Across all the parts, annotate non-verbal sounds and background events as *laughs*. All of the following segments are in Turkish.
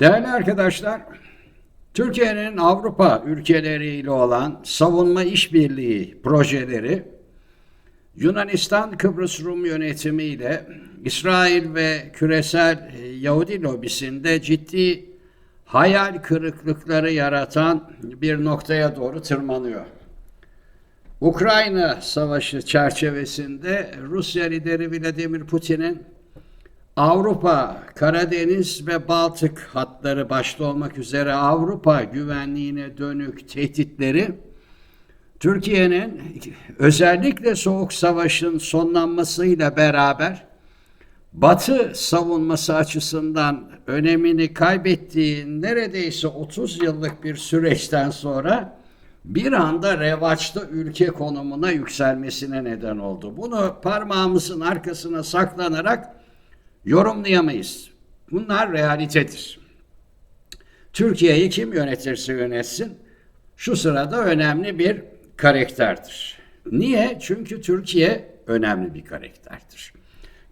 Değerli arkadaşlar, Türkiye'nin Avrupa ülkeleriyle olan savunma işbirliği projeleri Yunanistan Kıbrıs Rum yönetimiyle İsrail ve küresel e, Yahudi lobisinde ciddi hayal kırıklıkları yaratan bir noktaya doğru tırmanıyor. Ukrayna Savaşı çerçevesinde Rusya lideri Vladimir Putin'in Avrupa, Karadeniz ve Baltık hatları başta olmak üzere Avrupa güvenliğine dönük tehditleri Türkiye'nin özellikle Soğuk Savaş'ın sonlanmasıyla beraber Batı savunması açısından önemini kaybettiği neredeyse 30 yıllık bir süreçten sonra bir anda revaçta ülke konumuna yükselmesine neden oldu. Bunu parmağımızın arkasına saklanarak yorumlayamayız. Bunlar realitedir. Türkiye'yi kim yönetirse yönetsin şu sırada önemli bir karakterdir. Niye? Çünkü Türkiye önemli bir karakterdir.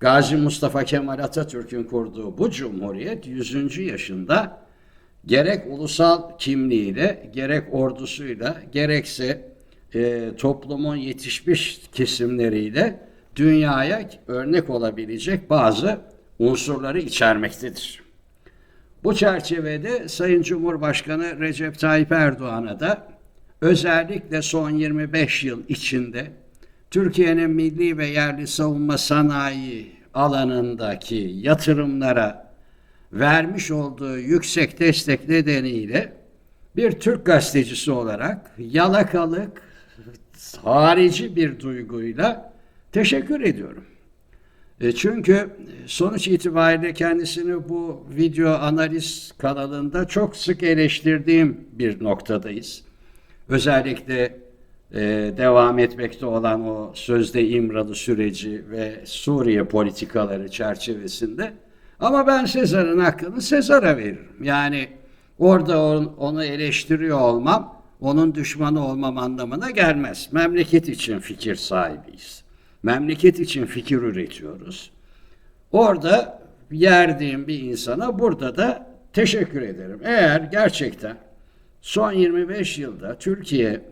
Gazi Mustafa Kemal Atatürk'ün kurduğu bu cumhuriyet 100. yaşında gerek ulusal kimliğiyle, gerek ordusuyla, gerekse e, toplumun yetişmiş kesimleriyle dünyaya örnek olabilecek bazı unsurları içermektedir. Bu çerçevede Sayın Cumhurbaşkanı Recep Tayyip Erdoğan'a da özellikle son 25 yıl içinde Türkiye'nin milli ve yerli savunma sanayi alanındaki yatırımlara vermiş olduğu yüksek destek nedeniyle bir Türk gazetecisi olarak yalakalık harici bir duyguyla teşekkür ediyorum. E, çünkü sonuç itibariyle kendisini bu video analiz kanalında çok sık eleştirdiğim bir noktadayız. Özellikle e, devam etmekte olan o sözde İmralı süreci ve Suriye politikaları çerçevesinde. Ama ben Sezar'ın hakkını Sezar'a veririm. Yani orada on, onu eleştiriyor olmam, onun düşmanı olmam anlamına gelmez. Memleket için fikir sahibiyiz. Memleket için fikir üretiyoruz. Orada yerdiğim bir insana burada da teşekkür ederim. Eğer gerçekten son 25 yılda Türkiye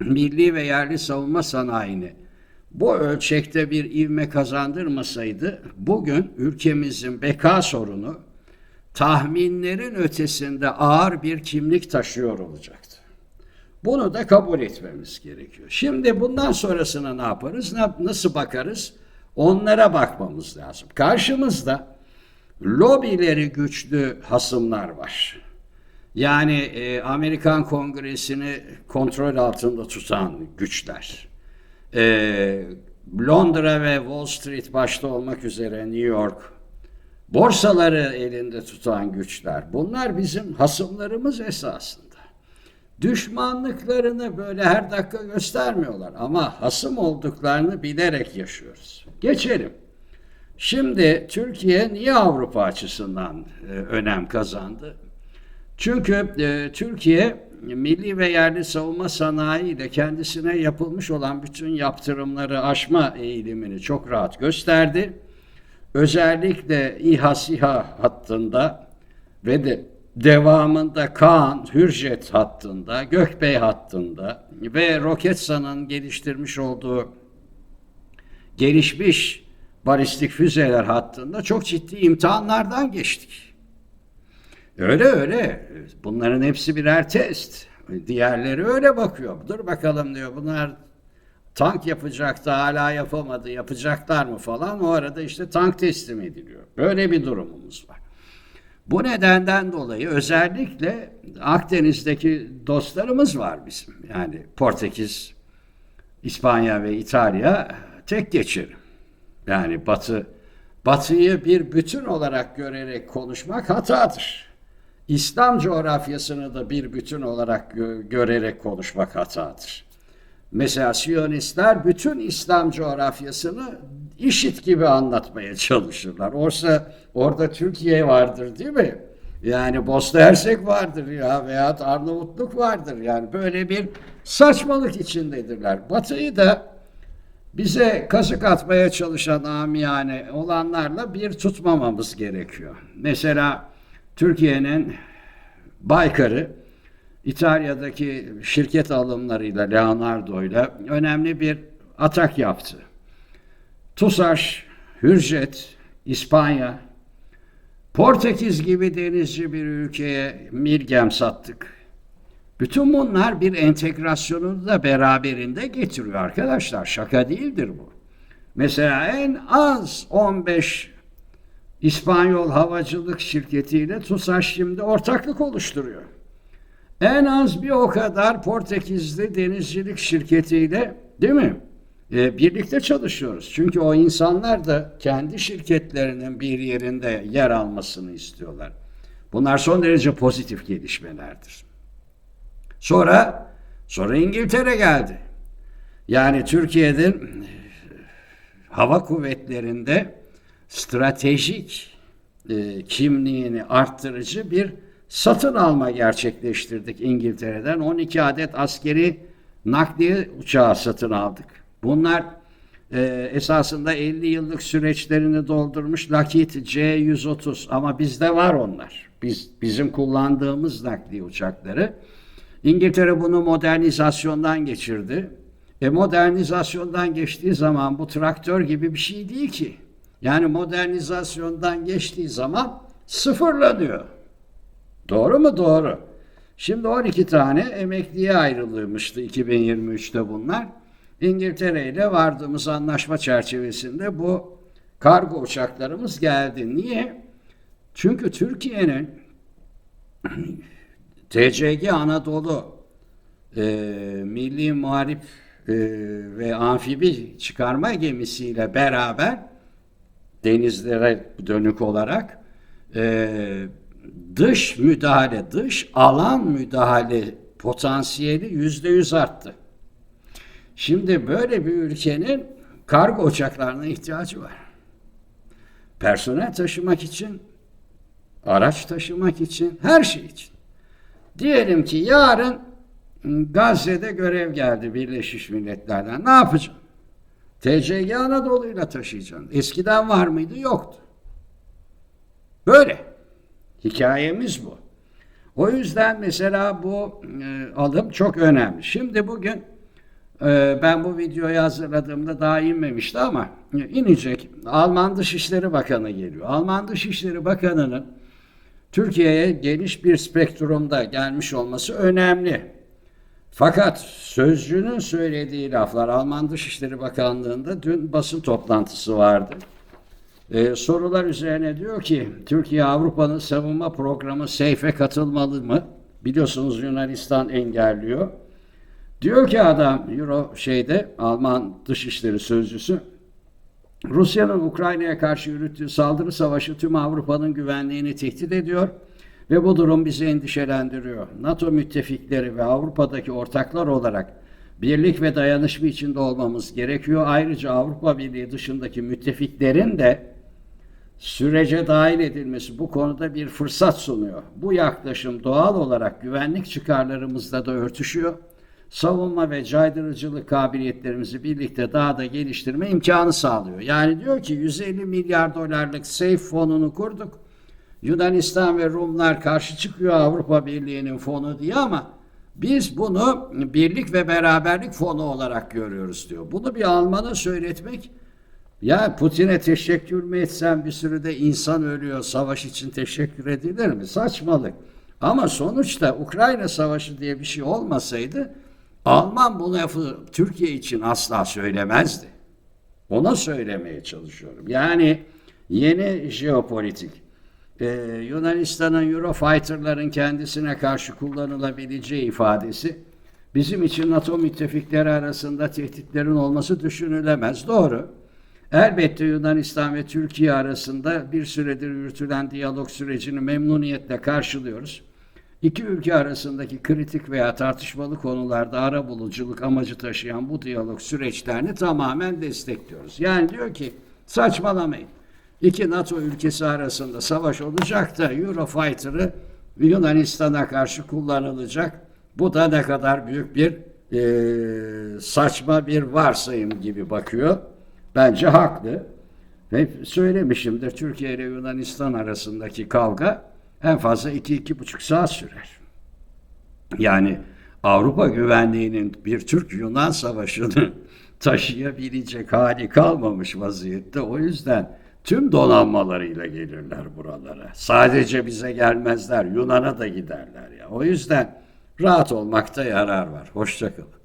milli ve yerli savunma sanayini bu ölçekte bir ivme kazandırmasaydı bugün ülkemizin beka sorunu tahminlerin ötesinde ağır bir kimlik taşıyor olacaktı. Bunu da kabul etmemiz gerekiyor. Şimdi bundan sonrasına ne yaparız? Nasıl bakarız? Onlara bakmamız lazım. Karşımızda lobileri güçlü hasımlar var. Yani e, Amerikan Kongresi'ni kontrol altında tutan güçler. E, Londra ve Wall Street başta olmak üzere New York borsaları elinde tutan güçler. Bunlar bizim hasımlarımız esasında. Düşmanlıklarını böyle her dakika göstermiyorlar ama hasım olduklarını bilerek yaşıyoruz. Geçelim. Şimdi Türkiye niye Avrupa açısından e, önem kazandı? Çünkü e, Türkiye milli ve yerli savunma sanayi ile kendisine yapılmış olan bütün yaptırımları aşma eğilimini çok rahat gösterdi. Özellikle İHA SİHA hattında ve de devamında Kaan Hürjet hattında, Gökbey hattında ve Roketsan'ın geliştirmiş olduğu gelişmiş balistik füzeler hattında çok ciddi imtihanlardan geçtik. Öyle öyle. Bunların hepsi birer test. Diğerleri öyle bakıyor. Dur bakalım diyor. Bunlar tank yapacaktı hala yapamadı. Yapacaklar mı falan. O arada işte tank teslim ediliyor. Böyle bir durumumuz var. Bu nedenden dolayı özellikle Akdeniz'deki dostlarımız var bizim. Yani Portekiz, İspanya ve İtalya tek geçerim. Yani Batı Batı'yı bir bütün olarak görerek konuşmak hatadır. İslam coğrafyasını da bir bütün olarak gö- görerek konuşmak hatadır. Mesela Siyonistler bütün İslam coğrafyasını işit gibi anlatmaya çalışırlar. Oysa orada Türkiye vardır değil mi? Yani Bosna Hersek vardır ya veya Arnavutluk vardır. Yani böyle bir saçmalık içindedirler. Batı'yı da bize kazık atmaya çalışan amiyane olanlarla bir tutmamamız gerekiyor. Mesela Türkiye'nin Baykar'ı İtalya'daki şirket alımlarıyla Leonardo'yla önemli bir atak yaptı. TUSAŞ, Hürjet, İspanya, Portekiz gibi denizci bir ülkeye Milgem sattık. Bütün bunlar bir entegrasyonu da beraberinde getiriyor arkadaşlar. Şaka değildir bu. Mesela en az 15 İspanyol havacılık şirketiyle TUSAŞ şimdi ortaklık oluşturuyor. En az bir o kadar Portekizli denizcilik şirketiyle değil mi? E, birlikte çalışıyoruz. Çünkü o insanlar da kendi şirketlerinin bir yerinde yer almasını istiyorlar. Bunlar son derece pozitif gelişmelerdir. Sonra sonra İngiltere geldi. Yani Türkiye'nin e, hava kuvvetlerinde stratejik e, kimliğini arttırıcı bir satın alma gerçekleştirdik İngiltere'den. 12 adet askeri nakliye uçağı satın aldık. Bunlar e, esasında 50 yıllık süreçlerini doldurmuş Lockheed C-130 ama bizde var onlar. Biz bizim kullandığımız nakliye uçakları. İngiltere bunu modernizasyondan geçirdi. E modernizasyondan geçtiği zaman bu traktör gibi bir şey değil ki. Yani modernizasyondan geçtiği zaman sıfırlanıyor. Doğru mu? Doğru. Şimdi 12 tane emekliye ayrılıyormuştu 2023'te bunlar. İngiltere ile vardığımız anlaşma çerçevesinde bu kargo uçaklarımız geldi. Niye? Çünkü Türkiye'nin *clears throat* TCG Anadolu e, Milli Muharip e, ve Amfibi çıkarma gemisiyle beraber denizlere dönük olarak e, dış müdahale, dış alan müdahale potansiyeli yüzde yüz arttı. Şimdi böyle bir ülkenin kargo uçaklarına ihtiyacı var. Personel taşımak için, araç taşımak için, her şey için. Diyelim ki yarın Gazze'de görev geldi Birleşmiş Milletler'den. Ne yapacaksın? TCG Anadolu'yla taşıyacaksın. Eskiden var mıydı? Yoktu. Böyle. Hikayemiz bu. O yüzden mesela bu e, alım çok önemli. Şimdi bugün ben bu videoyu hazırladığımda daha inmemişti ama inecek. Alman Dışişleri Bakanı geliyor. Alman Dışişleri Bakanı'nın Türkiye'ye geniş bir spektrumda gelmiş olması önemli. Fakat sözcünün söylediği laflar Alman Dışişleri Bakanlığı'nda dün basın toplantısı vardı. Ee, sorular üzerine diyor ki Türkiye Avrupa'nın savunma programı SAFE'e katılmalı mı? Biliyorsunuz Yunanistan engelliyor. Diyor ki adam Euro şeyde Alman Dışişleri Sözcüsü Rusya'nın Ukrayna'ya karşı yürüttüğü saldırı savaşı tüm Avrupa'nın güvenliğini tehdit ediyor ve bu durum bizi endişelendiriyor. NATO müttefikleri ve Avrupa'daki ortaklar olarak birlik ve dayanışma içinde olmamız gerekiyor. Ayrıca Avrupa Birliği dışındaki müttefiklerin de sürece dahil edilmesi bu konuda bir fırsat sunuyor. Bu yaklaşım doğal olarak güvenlik çıkarlarımızla da örtüşüyor. Savunma ve caydırıcılık kabiliyetlerimizi birlikte daha da geliştirme imkanı sağlıyor. Yani diyor ki 150 milyar dolarlık safe fonunu kurduk. Yunanistan ve Rumlar karşı çıkıyor Avrupa Birliği'nin fonu diye ama biz bunu birlik ve beraberlik fonu olarak görüyoruz diyor. Bunu bir Alman'a söyletmek ya Putin'e teşekkür mü etsem bir sürü de insan ölüyor savaş için teşekkür edilir mi? Saçmalık. Ama sonuçta Ukrayna Savaşı diye bir şey olmasaydı Alman bu lafı Türkiye için asla söylemezdi. Ona söylemeye çalışıyorum. Yani yeni jeopolitik ee, Yunanistan'ın Eurofighter'ların kendisine karşı kullanılabileceği ifadesi bizim için NATO müttefikleri arasında tehditlerin olması düşünülemez. Doğru. Elbette Yunanistan ve Türkiye arasında bir süredir yürütülen diyalog sürecini memnuniyetle karşılıyoruz. İki ülke arasındaki kritik veya tartışmalı konularda ara buluculuk amacı taşıyan bu diyalog süreçlerini tamamen destekliyoruz. Yani diyor ki saçmalamayın. İki NATO ülkesi arasında savaş olacak da Eurofighter'ı Yunanistan'a karşı kullanılacak. Bu da ne kadar büyük bir e, saçma bir varsayım gibi bakıyor. Bence haklı. Hep söylemişimdir Türkiye ile Yunanistan arasındaki kavga en fazla iki iki buçuk saat sürer. Yani Avrupa güvenliğinin bir Türk-Yunan savaşını *laughs* taşıyabilecek hali kalmamış vaziyette. O yüzden tüm donanmalarıyla gelirler buralara. Sadece bize gelmezler, Yunan'a da giderler ya. O yüzden rahat olmakta yarar var. Hoşçakalın.